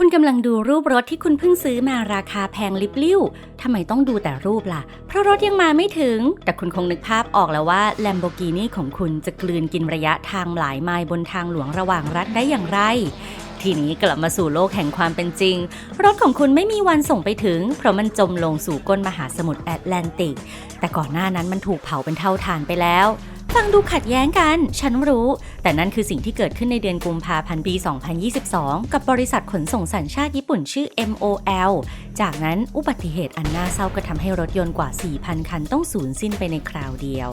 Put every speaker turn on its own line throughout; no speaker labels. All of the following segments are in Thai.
คุณกำลังดูรูปรถที่คุณเพิ่งซื้อมาราคาแพงลิบลิ่วทำไมต้องดูแต่รูปล่ะ เพราะรถยังมาไม่ถึง แต่คุณคงนึกภาพออกแล้วว่า Lamborghini ของคุณจะกลืนกินระยะทางหลายไมล์บนทางหลวงระหว่างรัฐได้อย่างไร ทีนี้กลับมาสู่โลกแห่งความเป็นจริง รถของคุณไม่มีวันส่งไปถึง เพราะมันจมลงสู่ก้นมหาสมุทรแอตแลนติก แต่ก่อนหน้านั้นมันถูกเผาเป็นเท่าฐานไปแล้ว ฟังดูขัดแย้งกัน ฉันรู้ แต่นั่นคือสิ่งที่เกิดขึ้นในเดือนกุมภาพันธ์ปี 2022 กับบริษัทขนส่งสัญชาติญี่ปุ่นชื่อ MOL จากนั้นอุบัติเหตุอันน่าเศร้าก็ทำให้รถยนต์กว่า 4,000 คันต้องสูญสิ้นไปในคราวเดียว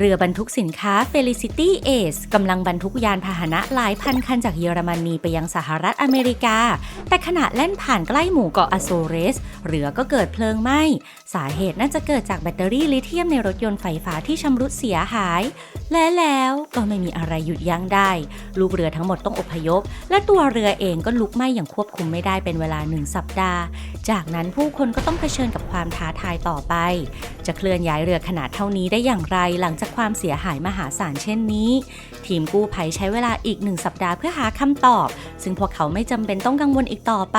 เรือบรรทุกสินค้า Felicity Ace กำลังบรรทุกยานพาหนะหลายพันคันจากเยอรมนีไปยังสหรัฐอเมริกา แต่ขณะแล่นผ่านใกล้หมู่เกาะอโซเรส เรือก็เกิดเพลิงไหม้สาเหตุน่าจะเกิดจากแบตเตอรี่ลิเธียมในรถยนต์ไฟฟ้าที่ชำรุดเสียหาย และแล้วก็ไม่มีอะไรหยุดยั้งได้ ลูกเรือทั้งหมดต้องอพยพ และตัวเรือเองก็ลุกไหม้อย่างควบคุมไม่ได้เป็นเวลาหนึ่งสัปดาห์ จากนั้นผู้คนก็ต้องเผชิญกับความท้าทายต่อไป จะเคลื่อนย้ายเรือขนาดเท่านี้ได้อย่างไรหลังจากความเสียหายมหาศาลเช่นนี้ ทีมกู้ภัยใช้เวลาอีกหนึ่งสัปดาห์เพื่อหาคำตอบ ซึ่งพวกเขาไม่จำเป็นต้องกังวลอีกต่อไป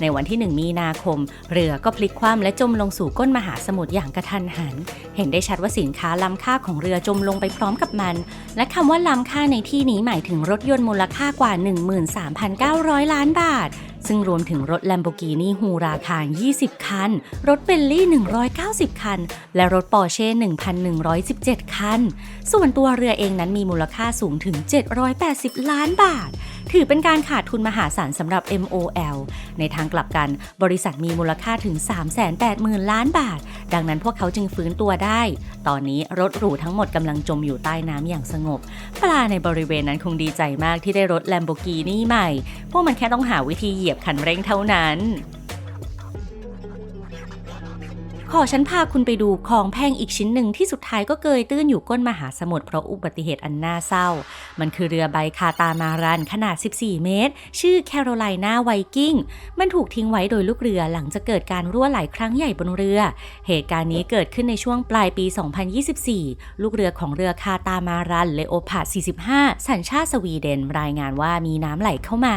ในวันที่ 1 มีนาคม เรือก็พลิกคว่ำและจมลงสู่ก้นมหาสมุทรอย่างกระทันหัน เห็นได้ชัดว่าสินค้าล้ำค่าของเรือจมลงไปพร้อมกับมัน และคำว่าล้ำค่าในที่นี้หมายถึงรถยนต์มูลค่ากว่า 13,900 ล้านบาท ซึ่งรวมถึงรถ Lamborghini ฮูราคาร20 คัน รถเบลลี่ 190 คัน และรถปอร์เช่ 1,117 คัน ส่วนตัวเรือเองนั้นมีมูลค่าสูงถึง 780 ล้านบาท ถือเป็นการขาดทุนมหาศาลสำหรับ MOL ในทางกลับกันบริษัทมีมูลค่าถึง 380,000 ล้านบาท ดังนั้นพวกเขาจึงฟื้นตัวได้ ตอนนี้รถหรูทั้งหมดกำลังจมอยู่ใต้น้ำอย่างสงบ ปลาในบริเวณนั้นคงดีใจมากที่ได้รถ Lamborghini ใหม่ พวกมันแค่ต้องหาวิธีเหยียบคันเร่งเท่านั้น ขอฉันพาคุณไปดูของแพงอีกชิ้นหนึ่งที่สุดท้ายก็เกยตื้นอยู่ก้นมหาสมุทรเพราะอุบัติเหตุอันน่าเศร้า มันคือเรือใบคาตามารันขนาด 14 เมตร ชื่อแคโรไลนาไวกิ้ง มันถูกทิ้งไว้โดยลูกเรือหลังจะเกิดการรั่วไหลครั้งใหญ่บนเรือ เหตุการณ์นี้เกิดขึ้นในช่วงปลายปี 2024 ลูกเรือของเรือคาตามารันเลโอพาด45 สัญชาติสวีเดน รายงานว่ามีน้ำไหลเข้ามา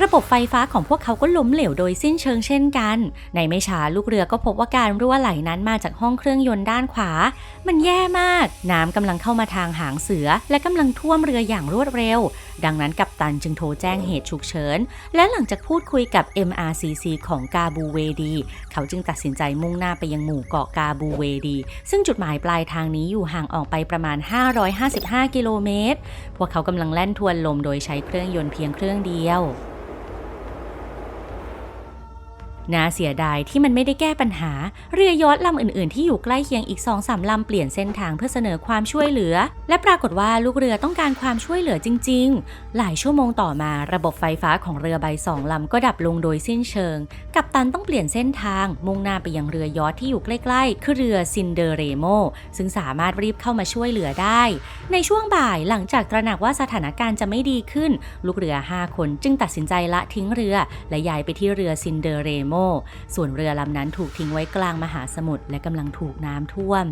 ระบบไฟฟ้าของพวกเขาก็ล้มเหลวโดยสิ้นเชิงเช่นกัน ในไม่ช้าลูกเรือก็พบว่าการรั่วไหลนั้นมาจากห้องเครื่องยนต์ด้านขวา มันแย่มาก น้ำกำลังเข้ามาทางหางเสือ และกำลังท่วมเรืออย่างรวดเร็ว ดังนั้นกัปตันจึงโทรแจ้งเหตุฉุกเฉิน และหลังจากพูดคุยกับ MRCC ของกาบูเวดี เขาจึงตัดสินใจมุ่งหน้าไปยังหมู่เกาะกาบูเวดี ซึ่งจุดหมายปลายทางนี้อยู่ห่างออกไปประมาณ 555 กิโลเมตร พวกเขากำลังแล่นทวนลมโดยใช้เครื่องยนต์เพียงเครื่องเดียว น่าเสียดายที่มันไม่ได้แก้ปัญหา เรือยอชต์ลำอื่นๆ ที่อยู่ใกล้เคียงอีก2อสาลำเปลี่ยนเส้นทางเพื่อเสนอความช่วยเหลือ และปรากฏว่าลูกเรือต้องการความช่วยเหลือจริง ๆ หลายชั่วโมงต่อมาระบบไฟฟ้าของเรือใบสองลำก็ดับลงโดยสิ้นเชิง กัปตันต้องเปลี่ยนเส้นทาง มุ่งหน้าไปยังเรือยอชต์ที่อยู่ใกล้ๆ คือเรือซินเดเรโมซึ่งสามารถรีบเข้ามาช่วยเหลือได้ ในช่วงบ่ายหลังจากตระหนักว่าสถานการณ์จะไม่ดีขึ้น ลูกเรือ 5 คนจึงตัดสินใจละทิ้งเรือ และย้ายไปที่เรือซินเดเรโมส่วนเรือลำนั้นถูกทิ้งไว้กลางมหาสมุทรและกำลังถูกน้ำท่วม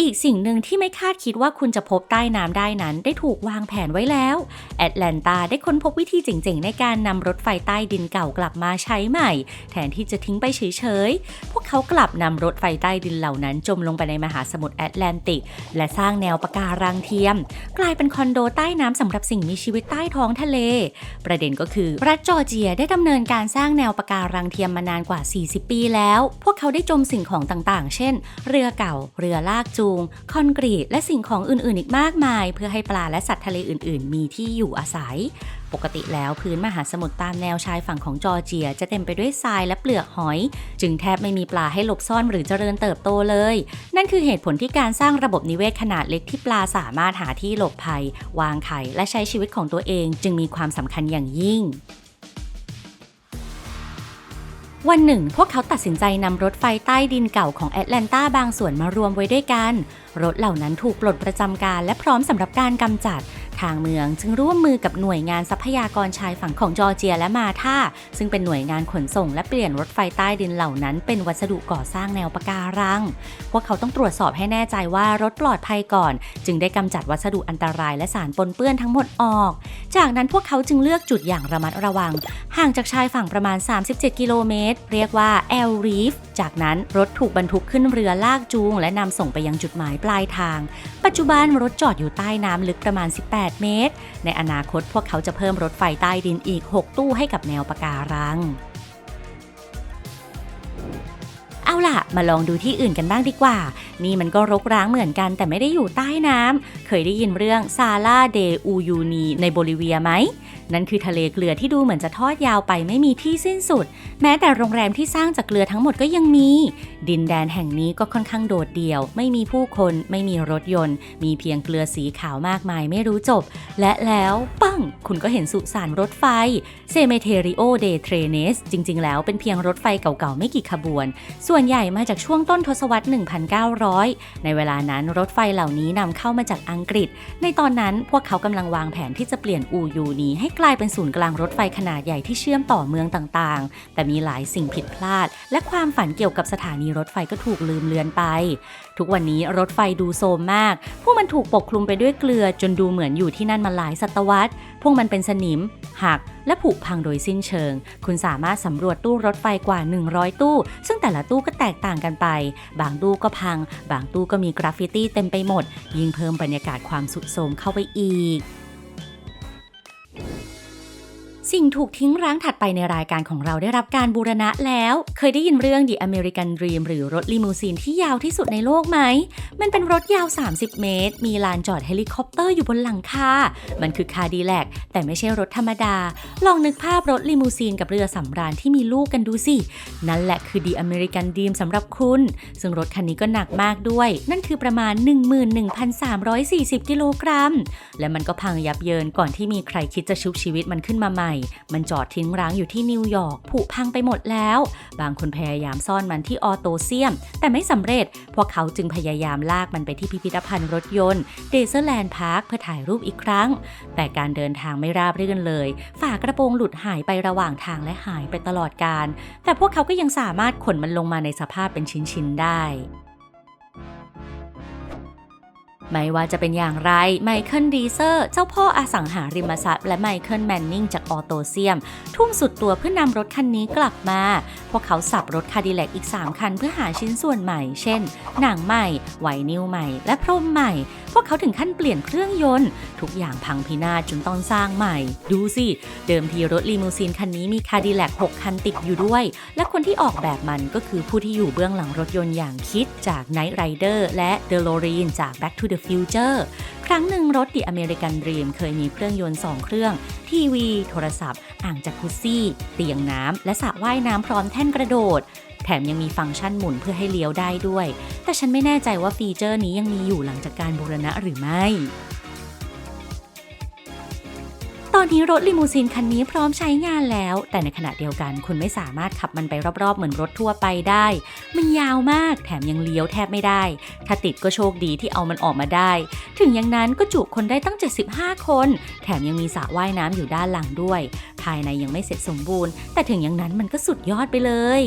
อีกสิ่งหนึ่งที่ไม่คาดคิดว่าคุณจะพบใต้น้ำได้นั้น ได้ถูกวางแผนไว้แล้ว แอตแลนตาได้ค้นพบวิธีเจ๋งๆ ในการนำรถไฟใต้ดินเก่ากลับมาใช้ใหม่ แทนที่จะทิ้งไปเฉยๆ พวกเขากลับนำรถไฟใต้ดินเหล่านั้นจมลงไปในมหาสมุทรแอตแลนติก และสร้างแนวปะการังเทียม กลายเป็นคอนโดใต้น้ำสำหรับสิ่งมีชีวิตใต้ท้องทะเล ประเด็นก็คือรัฐจอร์เจียได้ดำเนินการสร้างแนวปะการังเทียมมานานกว่า 40 ปีแล้ว พวกเขาได้จมสิ่งของต่างๆ เช่น เรือเก่า เรือลากจูจูง คอนกรีต และสิ่งของอื่นๆ อีกมากมาย เพื่อให้ปลาและสัตว์ทะเลอื่นๆ มีที่อยู่อาศัย ปกติแล้วพื้นมหาสมุทรตามแนวชายฝั่งของจอร์เจีย จะเต็มไปด้วยทรายและเปลือกหอย จึงแทบไม่มีปลาให้หลบซ่อนหรือเจริญเติบโตเลย นั่นคือเหตุผลที่การสร้างระบบนิเวศขนาดเล็กที่ปลาสามารถหาที่หลบภัย วางไข่และใช้ชีวิตของตัวเอง จึงมีความสำคัญอย่างยิ่ง วันหนึ่ง พวกเขาตัดสินใจนำรถไฟใต้ดินเก่าของแอตแลนตาบางส่วนมารวมไว้ด้วยกัน รถเหล่านั้นถูกปลดประจำการและพร้อมสำหรับการกำจัด ทางเมือง จึงร่วมมือกับหน่วยงานทรัพยากรชายฝั่งของจอร์เจียและมาธาซึ่งเป็นหน่วยงานขนส่งและเปลี่ยนรถไฟใต้ดินเหล่านั้น เป็นวัสดุก่อสร้างแนวปะการัง พวกเขาต้องตรวจสอบให้แน่ใจว่ารถปลอดภัยก่อน จึงได้กำจัดวัสดุอันตรายและสารปนเปื้อนทั้งหมดออก จากนั้นพวกเขาจึงเลือกจุดอย่างระมัดระวัง ห่างจากชายฝั่งประมาณ 37 กิโลเมตร เรียกว่าแอลรีฟจากนั้นรถถูกบรรทุกขึ้นเรือลากจูง และนำส่งไปยังจุดหมายปลายทาง ปัจจุบันรถจอดอยู่ใต้น้ำลึกประมาณ 18เมตร ในอนาคตพวกเขาจะเพิ่มรถไฟใต้ดินอีก 6 ตู้ให้กับแนวปะการัง เอาล่ะ มาลองดูที่อื่นกันบ้างดีกว่า นี่มันก็รกร้างเหมือนกันแต่ไม่ได้อยู่ใต้น้ำ เคยได้ยินเรื่องซาลาเดอูยูนีในโบลิเวียไหม นั่นคือทะเลเกลือที่ดูเหมือนจะทอดยาวไปไม่มีที่สิ้นสุด แม้แต่โรงแรมที่สร้างจากเกลือทั้งหมดก็ยังมี ดินแดนแห่งนี้ก็ค่อนข้างโดดเดี่ยว ไม่มีผู้คนไม่มีรถยนต์ มีเพียงเกลือสีขาวมากมายไม่รู้จบ และแล้วปังคุณก็เห็นสุสานรถไฟเซเมเทริโอเดเทรเนสจริง ๆ แล้วเป็นเพียงรถไฟเก่าๆไม่กี่ขบวน ส่วนใหญ่มาจากช่วงต้นทศวรรษ 1900 ในเวลานั้นรถไฟเหล่านี้นำเข้ามาจากอังกฤษ ในตอนนั้นพวกเขากำลังวางแผนที่จะเปลี่ยนอูยูนี้ให้กลายเป็นศูนย์กลางรถไฟขนาดใหญ่ที่เชื่อมต่อเมืองต่างๆ แต่มีหลายสิ่งผิดพลาด และความฝันเกี่ยวกับสถานีรถไฟก็ถูกลืมเลือนไป ทุกวันนี้รถไฟดูโซมมาก พวกมันถูกปกคลุมไปด้วยเกลือจนดูเหมือนอยู่ที่นั่นมาหลายศตวรรษ พวกมันเป็นสนิม หัก และผุพังโดยสิ้นเชิง คุณสามารถสำรวจตู้รถไฟกว่า 100 ตู้ ซึ่งแต่ละตู้ก็แตกต่างกันไป บางตู้ก็พัง บางตู้ก็มีกราฟฟิตี้เต็มไปหมด ยิ่งเพิ่มบรรยากาศความสุดโทรมเข้าไปอีก สิ่งถูกทิ้งร้างถัดไปในรายการของเราได้รับการบูรณะแล้ว เคยได้ยินเรื่อง The American Dream หรือรถลิมูซีนที่ยาวที่สุดในโลกไหม มันเป็นรถยาว 30 เมตร มีลานจอดเฮลิคอปเตอร์อยู่บนหลังคา มันคือคาดีแลกแต่ไม่ใช่รถธรรมดา ลองนึกภาพรถลิมูซีนกับเรือสำราญที่มีลูกกันดูสิ นั่นแหละคือ The American Dream สำหรับคุณ ซึ่งรถคันนี้ก็หนักมากด้วย นั่นคือประมาณ 11,340 กิโลกรัม และมันก็พังยับเยินก่อนที่มีใครคิดจะชุบชีวิตมันขึ้นมาใหม่มันจอดทิ้งร้างอยู่ที่นิวยอร์กผุพังไปหมดแล้ว บางคนพยายามซ่อนมันที่ออโตเซียม แต่ไม่สำเร็จ พวกเขาจึงพยายามลากมันไปที่พิพิธภัณฑ์รถยนต์เดเซอร์แลนด์พาร์คเพื่อถ่ายรูปอีกครั้ง แต่การเดินทางไม่ราบรื่นเลย ฝากระโปรงหลุดหายไประหว่างทางและหายไปตลอดการ แต่พวกเขาก็ยังสามารถขนมันลงมาในสภาพเป็นชิ้นๆได้ ไม่ว่าจะเป็นอย่างไรไมเคิลดีเซอร์ เจ้าพ่ออสังหาริมทรัพย์และไมเคิลแมนนิงจากออโตเซียม ทุ่มสุดตัวเพื่อนำรถคันนี้กลับมา พวกเขาสับรถคาดิแลกอีก 3 คันเพื่อหาชิ้นส่วนใหม่ เช่น หนังใหม่ไวนิลใหม่ และพรมใหม่ พวกเขาถึงขั้นเปลี่ยนเครื่องยนต์ ทุกอย่างพังพินาศจนต้องสร้างใหม่ ดูสิ เดิมทีรถลีมูซีนคันนี้มีคาดิแลก6คันติดอยู่ด้วย และคนที่ออกแบบมันก็คือผู้ที่อยู่เบื้องหลังรถยนต์อย่างคิดจาก Knight Rider และ DeLorean จาก Back to the Future รั้งหนึ่งรถดิอเมริกันดรีมเคยมีเครื่องยนต์ 2 เครื่อง ทีวี โทรศัพท์ อ่างจากุซซี่ เตียงน้ำ และสระว่ายน้ำพร้อมแท่นกระโดด แถมยังมีฟังก์ชันหมุนเพื่อให้เลี้ยวได้ด้วย แต่ฉันไม่แน่ใจว่าฟีเจอร์นี้ยังมีอยู่หลังจากการบูรณะหรือไม่ อนนี้รถลิมูซีนคันนี้พร้อมใช้งานแล้ว แต่ในขณะเดียวกันคุณไม่สามารถขับมันไปรอบๆ เหมือนรถทั่วไปได้ มันยาวมากแถมยังเลี้ยวแทบไม่ได้ ถ้าติดก็โชคดีที่เอามันออกมาได้ ถึงอย่างนั้นก็จุคนได้ตั้ง 75 คน แถมยังมีสระว่ายน้ำอยู่ด้านหลังด้วย ภายในยังไม่เสร็จสมบูรณ์ แต่ถึงอย่างนั้นมันก็สุดยอดไปเลย